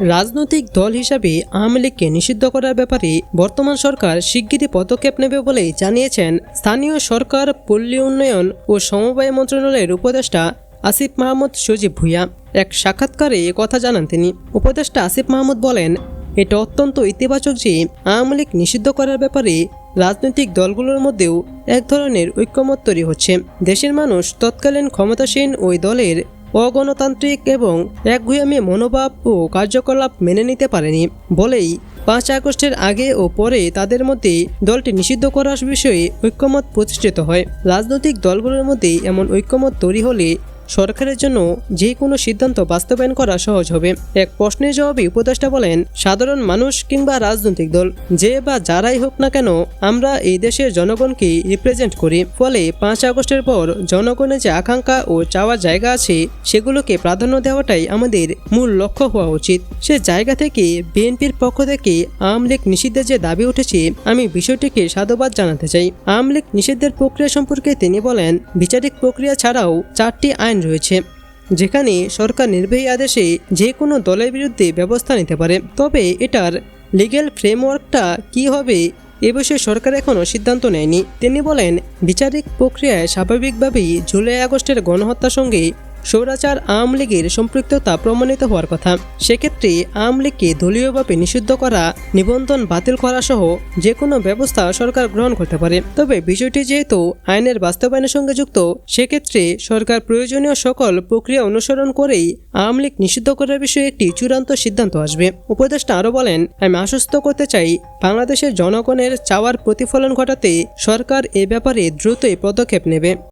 রাজনৈতিক দল হিসাবে আওয়ামী লীগকে নিষিদ্ধ করার ব্যাপারে বর্তমান সরকার শিগগিরই পদক্ষেপ নেবে বলে জানিয়েছেন স্থানীয় সরকার, পল্লী উন্নয়ন ও সমবায় মন্ত্রণালয়ের উপদেষ্টা আসিফ মাহমুদ সজীব ভুইয়া। এক সাক্ষাৎকারে কথা জানান তিনি। উপদেষ্টা আসিফ মাহমুদ বলেন, এটা অত্যন্ত ইতিবাচক যে আওয়ামী লীগ নিষিদ্ধ করার ব্যাপারে রাজনৈতিক দলগুলোর মধ্যেও এক ধরনের ঐক্যমত তৈরি হচ্ছে। দেশের মানুষ তৎকালীন ক্ষমতাসীন ওই দলের অগণতান্ত্রিক এবং একগুয়ামি মনোভাব ও কার্যকলাপ মেনে নিতে পারেনি। বলেই পাঁচ আগস্টের আগে ও পরে তাদের মধ্যে দলটি নিষিদ্ধ করার বিষয়ে ঐক্যমত প্রতিষ্ঠিত হয়। রাজনৈতিক দলগুলোর মধ্যে এমন ঐক্যমত তৈরি হলে সরকারের জন্য যে কোনো সিদ্ধান্ত বাস্তবায়ন করা সহজ হবে। এক প্রশ্নের জবাবে উপদেষ্টা বলেন, সাধারণ মানুষ কিংবা রাজনৈতিক দল, যে বা যারাই হোক না কেন, আমরা এই দেশের জনগণকে রিপ্রেজেন্ট করি। ফলে পাঁচ আগস্টের পর জনগণের যে আকাঙ্ক্ষা ও চাওয়ার জায়গা আছে, সেগুলোকে প্রাধান্য দেওয়াটাই আমাদের মূল লক্ষ্য হওয়া উচিত। সে জায়গা থেকে বিএনপির পক্ষ থেকে আওয়ামী লীগ নিষিদ্ধের যে দাবি উঠেছে, আমি বিষয়টিকে সাধুবাদ জানাতে চাই। আওয়ামী লীগ নিষিদ্ধের প্রক্রিয়া সম্পর্কে তিনি বলেন, বিচারিক প্রক্রিয়া ছাড়াও চারটি আইন রয়েছে, যেখানে সরকার নির্বাহী আদেশে যে কোনো দলের বিরুদ্ধে ব্যবস্থা নিতে পারে। তবে এটার লিগ্যাল ফ্রেমওয়ার্কটা কি হবে, এ বিষয়ে সরকার এখনও সিদ্ধান্ত নেয়নি। তিনি বলেন, বিচারিক প্রক্রিয়ায় স্বাভাবিকভাবেই জুলাই আগস্টের গণহত্যার সঙ্গে সৌরাচার আওয়ামী লীগের সম্পৃক্ততা প্রমাণিত হওয়ার কথা। সেক্ষেত্রে আওয়ামী লীগকে দলীয়ভাবে নিষিদ্ধ করা, নিবন্ধন বাতিল করা সহ যে কোনো ব্যবস্থা সরকার গ্রহণ করতে পারে। তবে বিষয়টি যেহেতু আইনের বাস্তবায়নের সঙ্গে যুক্ত, সেক্ষেত্রে সরকার প্রয়োজনীয় সকল প্রক্রিয়া অনুসরণ করেই আওয়ামী লীগ নিষিদ্ধ করার বিষয়ে একটি চূড়ান্ত সিদ্ধান্ত আসবে। উপদেষ্টা আরও বলেন, আমি আশ্বস্ত করতে চাই, বাংলাদেশের জনগণের চাওয়ার প্রতিফলন ঘটাতে সরকার এ ব্যাপারে দ্রুতই পদক্ষেপ নেবে।